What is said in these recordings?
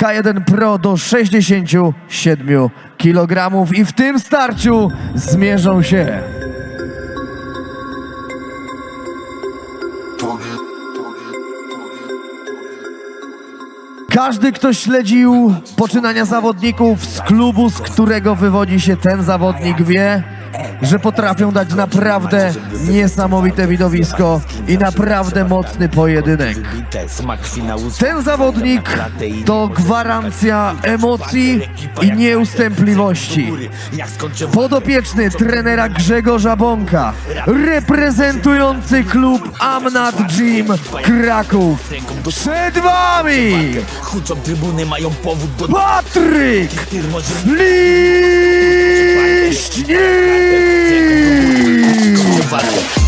K1 Pro do 67 kg i w tym starciu zmierzą się. Każdy, kto śledził poczynania zawodników z klubu, z którego wywodzi się ten zawodnik, wie, że potrafią dać naprawdę niesamowite widowisko i naprawdę mocny pojedynek. Ten zawodnik to gwarancja emocji i nieustępliwości. Podopieczny trenera Grzegorza Bąka, reprezentujący klub Amnat Gym Kraków. Przed wami Patryk Liśnik! Walki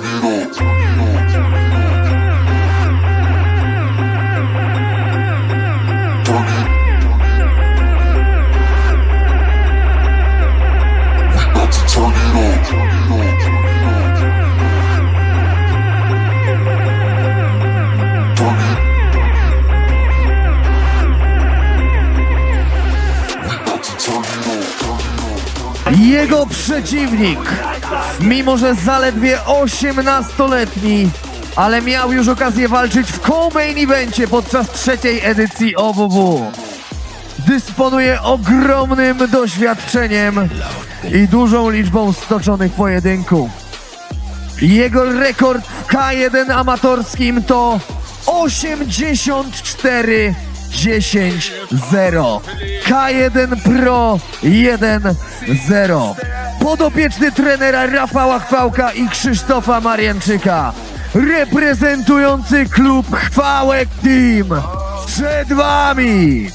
perdido Jego przeciwnik, mimo że zaledwie 18-letni, ale miał już okazję walczyć w co-main evencie podczas trzeciej edycji OWW. Dysponuje ogromnym doświadczeniem i dużą liczbą stoczonych pojedynków. Jego rekord w K1 amatorskim to 84 10 0. K1 Pro 1 0. Podopieczny trenera Rafała Chwałka i Krzysztofa Marianczyka. Reprezentujący klub Chwałek Team. Przed wami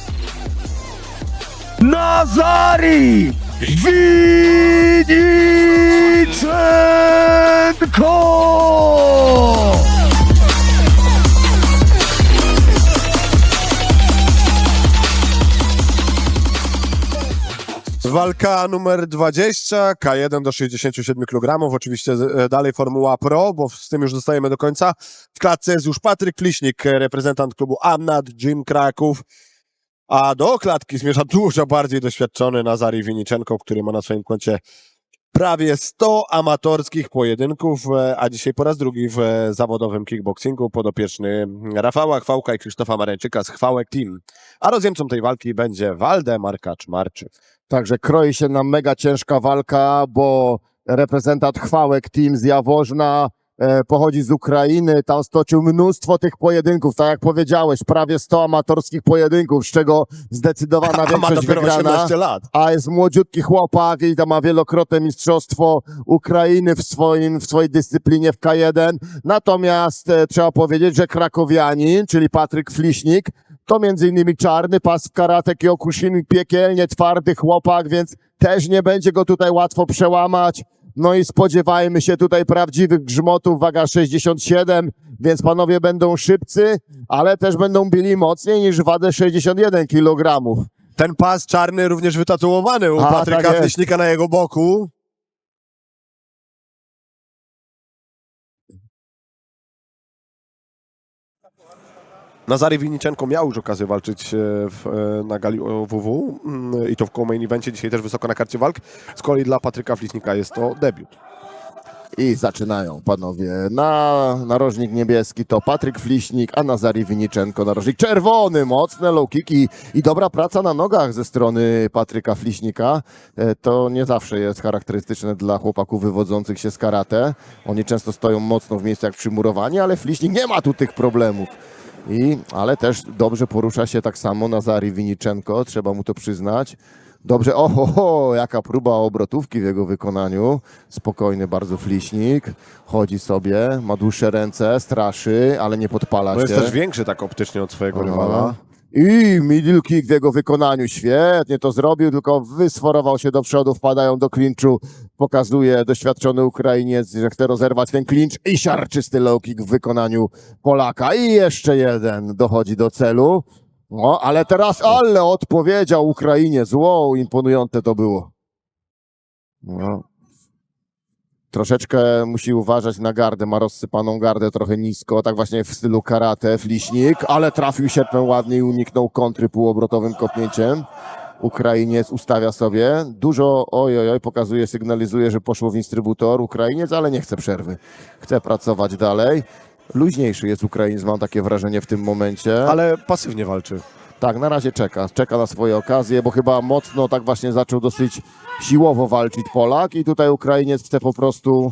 Nazari Winiczenko! Walka numer 20, K1 do 67 kg. Oczywiście e, dalej Formuła Pro, bo z tym już zostajemy do końca. W klatce jest już Patryk Kliśnik, e, reprezentant klubu Amnat Gym Kraków. A do klatki zmierza dużo bardziej doświadczony Nazari Winiczenko, który ma na swoim koncie prawie 100 amatorskich pojedynków, e, a dzisiaj po raz drugi w e, zawodowym kickboxingu podopieczny Rafała Chwałka i Krzysztofa Mareńczyka z Chwałek Team. A rozjemcą tej walki będzie Waldemar Kaczmarczyk. Także kroi się nam mega ciężka walka, bo reprezentant Chwałek Team z Jaworzna pochodzi z Ukrainy, tam stoczył mnóstwo tych pojedynków, tak jak powiedziałeś, prawie 100 amatorskich pojedynków, z czego zdecydowana A ma większość dopiero wygrana. 18 lat. A jest młodziutki chłopak i tam ma wielokrotne mistrzostwo Ukrainy w, swoim, w swojej dyscyplinie w K1. Natomiast e, trzeba powiedzieć, że krakowianin, czyli Patryk Fliśnik, to między innymi czarny pas w karate Kyokushin, piekielnie twardy chłopak, więc też nie będzie go tutaj łatwo przełamać. No i spodziewajmy się tutaj prawdziwych grzmotów, waga 67, więc panowie będą szybcy, ale też będą bili mocniej niż wadę 61 kg. Ten pas czarny również wytatuowany u A, Patryka tak jest. Na jego boku. Nazary Winiczenko miał już okazję walczyć e, w, e, na gali WW mm, i to w main evencie, dzisiaj też wysoko na karcie walk. Z kolei dla Patryka Fliśnika jest to debiut. I zaczynają panowie. Na narożnik niebieski to Patryk Fliśnik, a Nazari Winiczenko narożnik czerwony. Mocne low kicki i dobra praca na nogach ze strony Patryka Fliśnika. E, To nie zawsze jest charakterystyczne dla chłopaków wywodzących się z karate. Oni często stoją mocno w miejscach przymurowani, ale Fliśnik nie ma tu tych problemów. I, ale też dobrze porusza się tak samo Nazari Winiczenko, trzeba mu to przyznać. Dobrze, oho, ho, jaka próba obrotówki w jego wykonaniu. Spokojny bardzo fliśnik, chodzi sobie, ma dłuższe ręce, straszy, ale nie podpala Bo się. jest też większy tak optycznie od swojego rywala. I middle kick w jego wykonaniu. Świetnie to zrobił, tylko wysforował się do przodu, wpadają do klinczu. Pokazuje doświadczony Ukrainiec, że chce rozerwać ten klincz i siarczysty low kick w wykonaniu Polaka. I jeszcze jeden dochodzi do celu. No, ale teraz, ale odpowiedział Ukrainiec. Wow, imponujące to było. No. Troszeczkę musi uważać na gardę, ma rozsypaną gardę trochę nisko, tak właśnie w stylu karate, fliśnik, ale trafił sierpem ładnie i uniknął kontry półobrotowym kopnięciem. Ukrainiec ustawia sobie, dużo oj, oj, oj, pokazuje, sygnalizuje, że poszło w instrybutor Ukrainiec, ale nie chce przerwy. Chce pracować dalej. Luźniejszy jest Ukrainiec, mam takie wrażenie w tym momencie. Ale pasywnie walczy. Tak, na razie czeka. Czeka na swoje okazje, bo chyba mocno tak właśnie zaczął dosyć siłowo walczyć Polak i tutaj Ukrainiec chce po prostu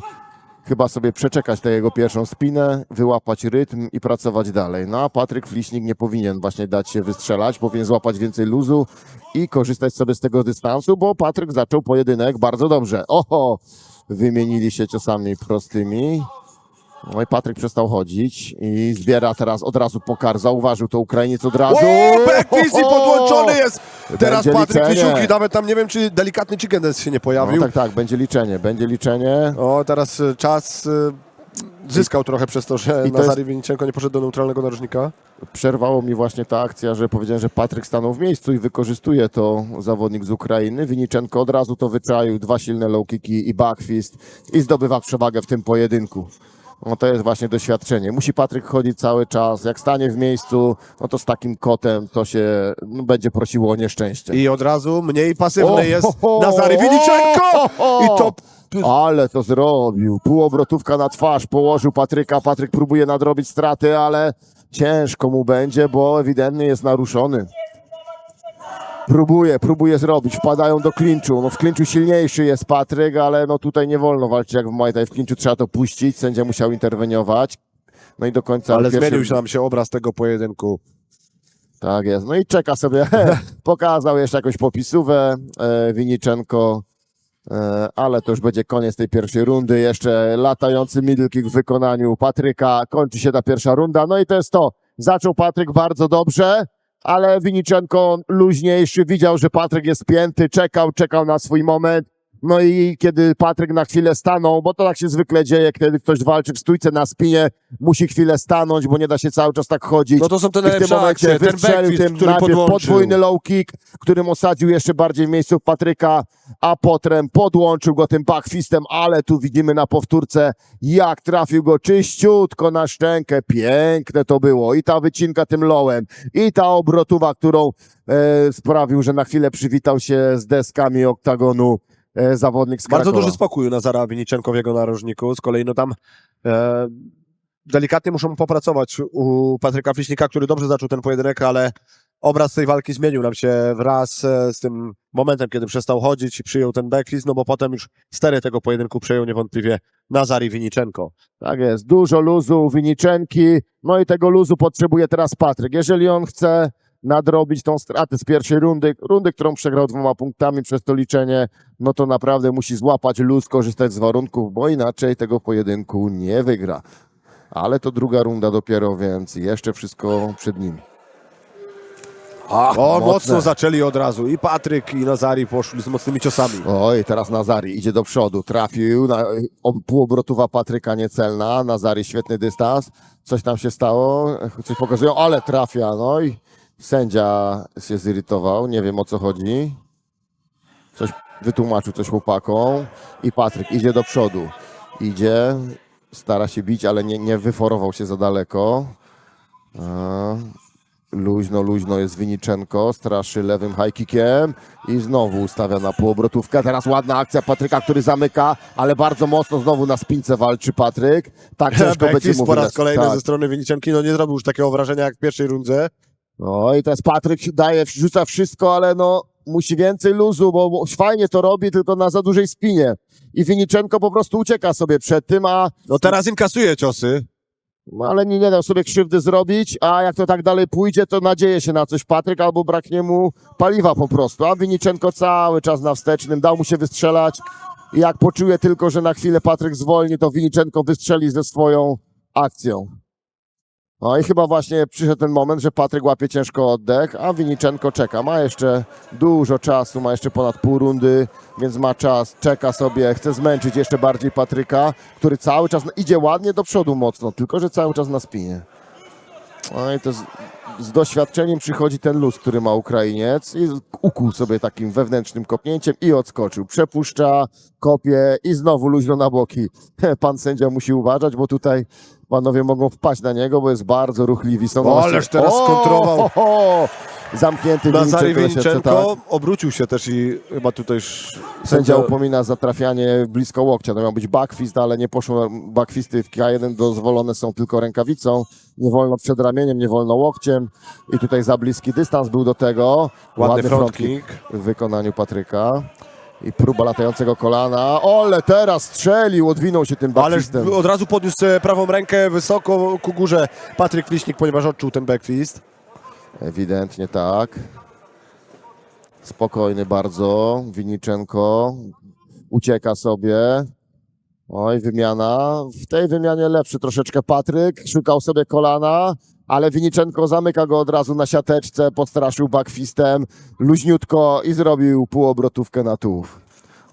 chyba sobie przeczekać tę jego pierwszą spinę, wyłapać rytm i pracować dalej. No a Patryk Fliśnik nie powinien właśnie dać się wystrzelać, powinien złapać więcej luzu i korzystać sobie z tego dystansu, bo Patryk zaczął pojedynek bardzo dobrze. Oho! Wymienili się ciosami prostymi. No i Patryk przestał chodzić i zbiera teraz od razu pokar. Zauważył to Ukrainiec od razu. O, backfist i podłączony jest! Teraz Będzie Patryk liczenie. Lisiuki, nawet tam nie wiem, czy delikatny chicken dance się nie No pojawił. tak, tak, będzie liczenie, będzie liczenie. O, teraz y, czas y, zyskał trochę przez to, że I to Nazary nie poszedł do neutralnego narożnika. Przerwało mi właśnie ta akcja, że powiedziałem, że Patryk stanął w miejscu i wykorzystuje to zawodnik z Ukrainy. Winiczenko od razu to wyczaił, dwa silne low kicki i backfist i zdobywa przewagę w tym pojedynku. No to jest właśnie doświadczenie. Musi Patryk chodzić cały czas. Jak stanie w miejscu, no to z takim kotem to się no, będzie prosiło o nieszczęście. I od razu mniej pasywny O, jest ho, ho, Nazary Winiczenko! o. I to Ale to zrobił. Półobrotówka na twarz, położył Patryka. Patryk próbuje nadrobić straty, ale ciężko mu będzie, bo ewidentnie jest naruszony. Próbuje, próbuje zrobić. Wpadają do klinczu. No w klinczu silniejszy jest Patryk, ale no tutaj nie wolno walczyć jak w Muay Thai. W klinczu trzeba to puścić. Sędzia musiał interweniować. No i do końca. ale pierwszy- zmienił się nam się obraz tego pojedynku. tak jest. No i czeka sobie. Pokazał jeszcze jakąś popisówę e, Winiczenko. E, ale to już będzie koniec tej pierwszej rundy. Jeszcze latający middle kick w wykonaniu Patryka. Kończy się ta pierwsza runda. No i to jest to. Zaczął Patryk bardzo dobrze, ale Winiczenko luźniejszy. Widział, że Patryk jest pięty. Czekał, czekał na swój moment. No i kiedy Patryk na chwilę stanął, bo to tak się zwykle dzieje, kiedy ktoś walczy w stójce na spinie, musi chwilę stanąć, bo nie da się cały czas tak chodzić. No to są te I w tym najlepsze momencie akcje, ten wystrzelił backfist, tym który najpierw podłączył. podwójny low kick, którym osadził jeszcze bardziej w miejscu Patryka, a potem podłączył go tym backfistem, ale tu widzimy na powtórce, jak trafił go czyściutko na szczękę. Piękne to było. I ta wycinka tym lowem, i ta obrotowa, którą e, sprawił, że na chwilę przywitał się z deskami oktagonu zawodnik z Bardzo Krakowa. duży spokój u Nazara Winiczenko w jego narożniku. Z kolei no tam e, delikatnie muszą popracować u Patryka Fliśnika, który dobrze zaczął ten pojedynek, ale obraz tej walki zmienił nam się wraz e, z tym momentem, kiedy przestał chodzić i przyjął ten backfist, no bo potem już stery tego pojedynku przejął niewątpliwie Nazari Winiczenko. Tak jest, dużo luzu, Winiczenki, no i tego luzu potrzebuje teraz Patryk. Jeżeli on chce nadrobić tą stratę z pierwszej rundy, rundy, którą przegrał dwoma punktami przez to liczenie, no to naprawdę musi złapać luz, korzystać z warunków, bo inaczej tego pojedynku nie wygra. Ale to druga runda dopiero, więc jeszcze wszystko przed nimi. O, mocne. mocno zaczęli od razu. I Patryk, i Nazari poszli z mocnymi ciosami. Oj, teraz Nazari idzie do przodu, trafił, na, półobrotowa Patryka niecelna, Nazari świetny dystans, coś tam się stało, coś pokazują, ale trafia, no i sędzia się zirytował, nie wiem o co chodzi, coś wytłumaczył coś chłopakom i Patryk idzie do przodu, idzie, stara się bić, ale nie, nie wyforował się za daleko. Luźno, luźno jest Winiczenko, straszy lewym high kickiem i znowu ustawia na półobrotówkę. Teraz ładna akcja Patryka, który zamyka, ale bardzo mocno znowu na spince walczy Patryk. Tak ciężko będzie mu po raz kolejny tak. ze strony Winiczenki, no nie zrobił już takiego wrażenia jak w pierwszej rundze. No i teraz Patryk daje, rzuca wszystko, ale no musi więcej luzu, bo fajnie to robi, tylko na za dużej spinie. I Winiczenko po prostu ucieka sobie przed tym, a No teraz inkasuje ciosy. No, ale nie, nie dał sobie krzywdy zrobić, a jak to tak dalej pójdzie, to nadzieje się na coś Patryk, albo braknie mu paliwa po prostu. A Winiczenko cały czas na wstecznym, dał mu się wystrzelać i jak poczuje tylko, że na chwilę Patryk zwolni, to Winiczenko wystrzeli ze swoją akcją. No i chyba właśnie przyszedł ten moment, że Patryk łapie ciężko oddech, a Winiczenko czeka. Ma jeszcze dużo czasu, ma jeszcze ponad pół rundy, więc ma czas, czeka sobie, chce zmęczyć jeszcze bardziej Patryka, który cały czas idzie ładnie do przodu mocno, tylko że cały czas na spinie. No i to z, z doświadczeniem przychodzi ten luz, który ma Ukrainiec i ukuł sobie takim wewnętrznym kopnięciem i odskoczył. Przepuszcza, kopie i znowu luźno na boki. Pan sędzia musi uważać, bo tutaj panowie mogą wpaść na niego, bo jest bardzo ruchliwi. Są ależ teraz ho! Zamknięty Nazary Winiczenko, siatce, tak. Obrócił się też i chyba tutaj już Sędzia upomina za trafianie blisko łokcia. To miał być backfist, ale nie poszło. Backfisty w K1 dozwolone są tylko rękawicą. Nie wolno przed ramieniem, nie wolno łokciem. I tutaj za bliski dystans był do tego. Ładny front front kick w wykonaniu Patryka. I próba latającego kolana. Ole, teraz strzelił, odwinął się tym backfistem. od razu podniósł e, prawą rękę wysoko ku górze Patryk Fliśnik, ponieważ odczuł ten backfist. Ewidentnie tak. Spokojny bardzo. Winiczenko ucieka sobie. Oj, wymiana. W tej wymianie lepszy troszeczkę Patryk. Szukał sobie kolana, ale Winiczenko zamyka go od razu na siateczce, podstraszył backfistem, luźniutko i zrobił półobrotówkę na tułów.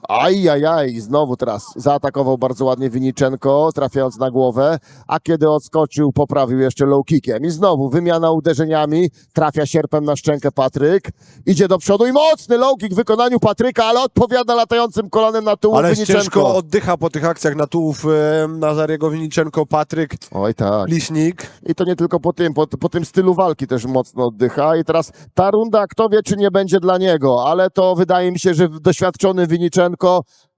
Ajajaj, znowu teraz zaatakował bardzo ładnie Winiczenko, trafiając na głowę, a kiedy odskoczył, poprawił jeszcze low kickiem. I znowu wymiana uderzeniami, trafia sierpem na szczękę Patryk, idzie do przodu i mocny low kick w wykonaniu Patryka, ale odpowiada latającym kolanem na tułów Ale Winiczenko. ciężko oddycha po tych akcjach na tułów e, Nazariego Winiczenko, Patryk Oj tak. Liśnik. I to nie tylko po tym, po, po tym stylu walki też mocno oddycha. I teraz ta runda, kto wie, czy nie będzie dla niego, ale to wydaje mi się, że doświadczony Winiczenko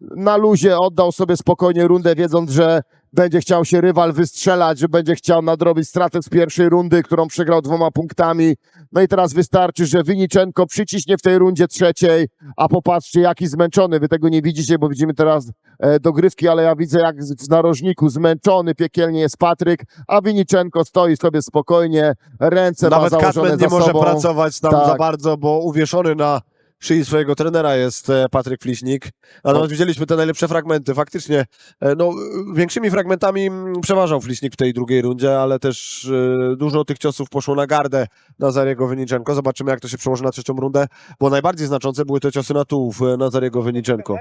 na luzie oddał sobie spokojnie rundę, wiedząc, że będzie chciał się rywal wystrzelać, że będzie chciał nadrobić stratę z pierwszej rundy, którą przegrał dwoma punktami. No i teraz wystarczy, że Winiczenko przyciśnie w tej rundzie trzeciej, a popatrzcie, jaki zmęczony. Wy tego nie widzicie, bo widzimy teraz e, dogrywki, ale ja widzę, jak w narożniku zmęczony piekielnie jest Patryk, a Winiczenko stoi sobie spokojnie, ręce Nawet ma założone Katman nie za może sobą. pracować tam Tak. za bardzo, bo uwieszony na szyi swojego trenera jest e, Patryk Fliśnik. Ale widzieliśmy te najlepsze fragmenty. Faktycznie, e, no, większymi fragmentami mm, przeważał Fliśnik w tej drugiej rundzie, ale też e, dużo tych ciosów poszło na gardę Nazariego Wyniczenko. Zobaczymy, jak to się przełoży na trzecią rundę, bo najbardziej znaczące były te ciosy na tułów Nazariego Wyniczenko.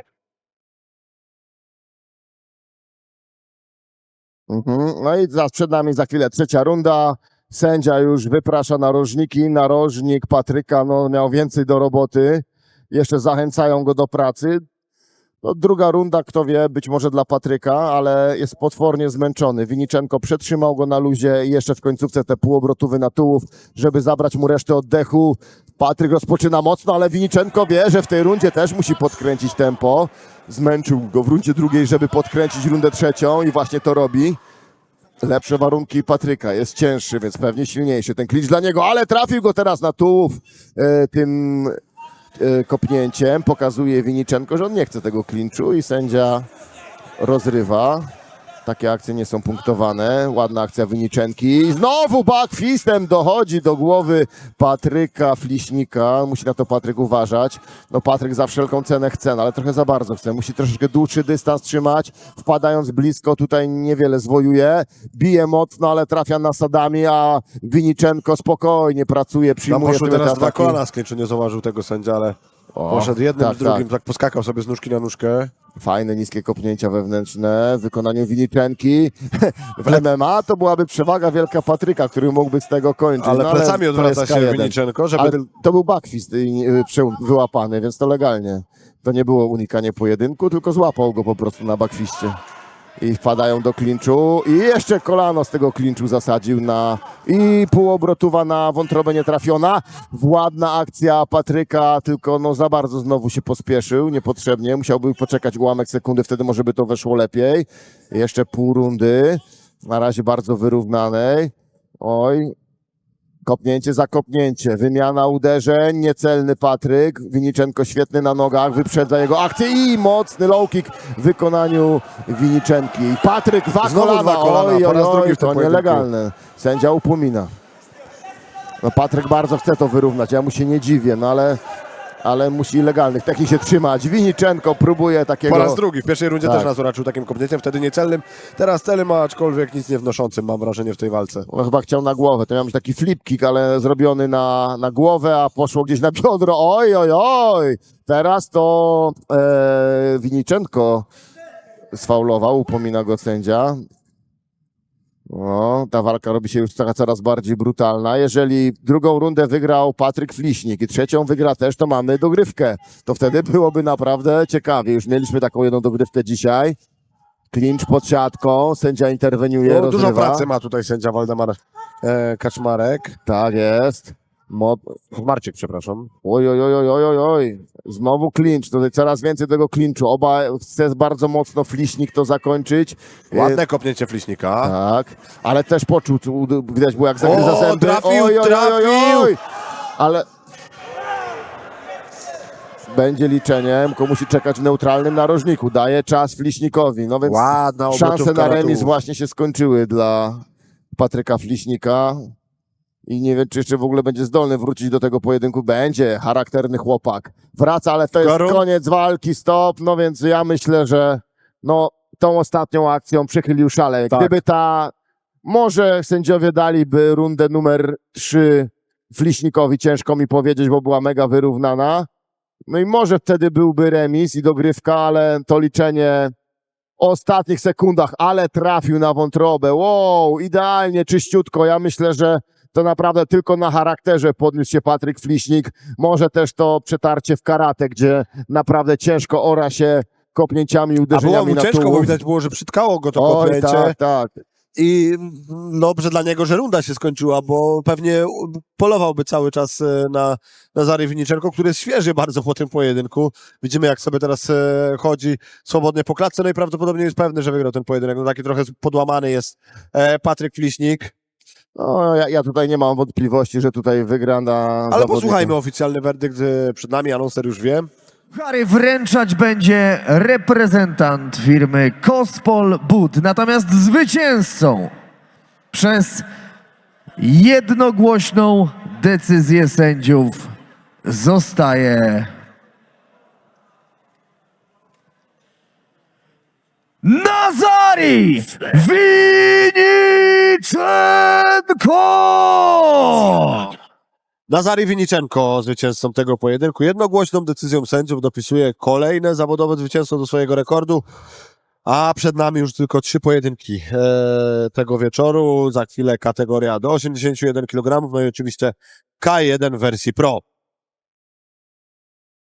Mhm. No i za, przed nami za chwilę trzecia runda. Sędzia już wyprasza narożniki. Narożnik Patryka no, miał więcej do roboty. Jeszcze zachęcają go do pracy. No, druga runda, kto wie, być może dla Patryka, ale jest potwornie zmęczony. Winiczenko przetrzymał go na luzie i jeszcze w końcówce te półobrotówy na tułów, żeby zabrać mu resztę oddechu. Patryk rozpoczyna mocno, ale Winiczenko wie, że w tej rundzie też musi podkręcić tempo. Zmęczył go w rundzie drugiej, żeby podkręcić rundę trzecią i właśnie to robi. Lepsze warunki Patryka, jest cięższy, więc pewnie silniejszy ten klicz dla niego, ale trafił go teraz na tułów e, tym e, kopnięciem. Pokazuje Winiczenko, że on nie chce tego klinczu i sędzia rozrywa. Takie akcje nie są punktowane. Ładna akcja Wyniczenki. I znowu backfistem dochodzi do głowy Patryka Fliśnika. Musi na to Patryk uważać. No Patryk za wszelką cenę chce, no, ale trochę za bardzo chce. Musi troszeczkę dłuższy dystans trzymać. Wpadając blisko tutaj niewiele zwojuje. Bije mocno, ale trafia nasadami, a Winiczenko spokojnie pracuje, Tam przyjmuje poszły tyle teraz te dwa klinczu, nie zauważył tego sędzia, ale O, poszedł jednym tak, z drugim, tak. tak poskakał sobie z nóżki na nóżkę. Fajne, niskie kopnięcia wewnętrzne w wykonaniu Winiczenki. W MMA to byłaby przewaga wielka Patryka, który mógłby z tego kończyć. Ale no, plecami odwraca się K1. Winiczenko, żeby... Ale to był backfist y, wyłapany, więc to legalnie. To nie było unikanie pojedynku, tylko złapał go po prostu na backfiście. I wpadają do klinczu i jeszcze kolano z tego klinczu zasadził na i półobrotowa na wątrobę nie trafiona. Ładna akcja Patryka, tylko no za bardzo znowu się pospieszył, niepotrzebnie. Musiałby poczekać ułamek sekundy, wtedy może by to weszło lepiej. Jeszcze pół rundy, na razie bardzo wyrównanej. Oj, Kopnięcie za kopnięcie, wymiana uderzeń, niecelny Patryk, Winiczenko świetny na nogach, wyprzedza jego akcję i mocny low kick w wykonaniu Winiczenki. Patryk, dwa Znowu kolana, dwa kolana, oj, oj, oj, to nielegalne. Sędzia upomina. No Patryk bardzo chce to wyrównać, ja mu się nie dziwię, no ale, ale musi legalnych technik się trzymać. Winiczenko próbuje takiego... Po raz drugi. W pierwszej rundzie Tak. też nas uraczył takim kopnięciem, wtedy niecelnym. Teraz celnym, aczkolwiek nic nie wnoszącym, mam wrażenie, w tej walce. On chyba chciał na głowę. To miał być taki flip kick, ale zrobiony na, na głowę, a poszło gdzieś na biodro. Oj, oj, oj! Teraz to e, Winiczenko sfaulował, upomina go sędzia. O, ta walka robi się już taka coraz bardziej brutalna. Jeżeli drugą rundę wygrał Patryk Fliśnik i trzecią wygra też, to mamy dogrywkę. To wtedy byłoby naprawdę ciekawie. Już mieliśmy taką jedną dogrywkę dzisiaj. Klincz pod siatką, sędzia interweniuje, No, dużo rozrywa. pracy ma tutaj sędzia Waldemar e, Kaczmarek. Tak jest. Mo- Marciek, przepraszam. Oj, oj, oj, oj, oj, oj. Znowu klincz. Tutaj coraz więcej tego klinczu. Oba chce bardzo mocno Fliśnik to zakończyć. Ładne kopnięcie Fliśnika. Tak, ale też poczuł, widać było jak zagryza O, zęby. trafił, oj, oj, oj, oj, trafił! oj. Ale będzie liczeniem, tylko musi czekać w neutralnym narożniku. Daje czas Fliśnikowi. No więc Ładna szanse na remis właśnie się skończyły dla Patryka Fliśnika. I nie wiem, czy jeszcze w ogóle będzie zdolny wrócić do tego pojedynku. Będzie charakterny chłopak. Wraca, ale to jest Karol? koniec walki, stop. No więc ja myślę, że no, tą ostatnią akcją przychylił szale. Tak. Gdyby ta, może sędziowie daliby rundę numer 3 Fliśnikowi, ciężko mi powiedzieć, bo była mega wyrównana. No i może wtedy byłby remis i dogrywka, ale to liczenie o ostatnich sekundach, ale trafił na wątrobę. Wow, idealnie, czyściutko. Ja myślę, że to naprawdę tylko na charakterze podniósł się Patryk Fliśnik. Może też to przetarcie w karate, gdzie naprawdę ciężko ora się kopnięciami, A było uderzeniami mu na ciężko, bo widać było, że przytkało go to Oj, kopnięcie. tak, tak. I dobrze dla niego, że runda się skończyła, bo pewnie polowałby cały czas e, na Nazary Winiczenko, który jest świeży bardzo po tym pojedynku. Widzimy, jak sobie teraz e, chodzi swobodnie po klatce, no i prawdopodobnie jest pewny, że wygrał ten pojedynek. No taki trochę podłamany jest e, Patryk Fliśnik. No, ja, ja tutaj nie mam wątpliwości, że tutaj wygra na Ale zawodniku. posłuchajmy oficjalny werdykt e, przed nami, anonser już wie. Puchary wręczać będzie reprezentant firmy Kospol Bud. Natomiast zwycięzcą przez jednogłośną decyzję sędziów zostaje Nazari Winiczenko! Nazary Winiczenko, zwycięzcą tego pojedynku, jednogłośną decyzją sędziów dopisuje kolejne zawodowe zwycięstwo do swojego rekordu. A przed nami już tylko trzy pojedynki e, tego wieczoru. Za chwilę kategoria do 81 kg, no i oczywiście K1 w wersji Pro.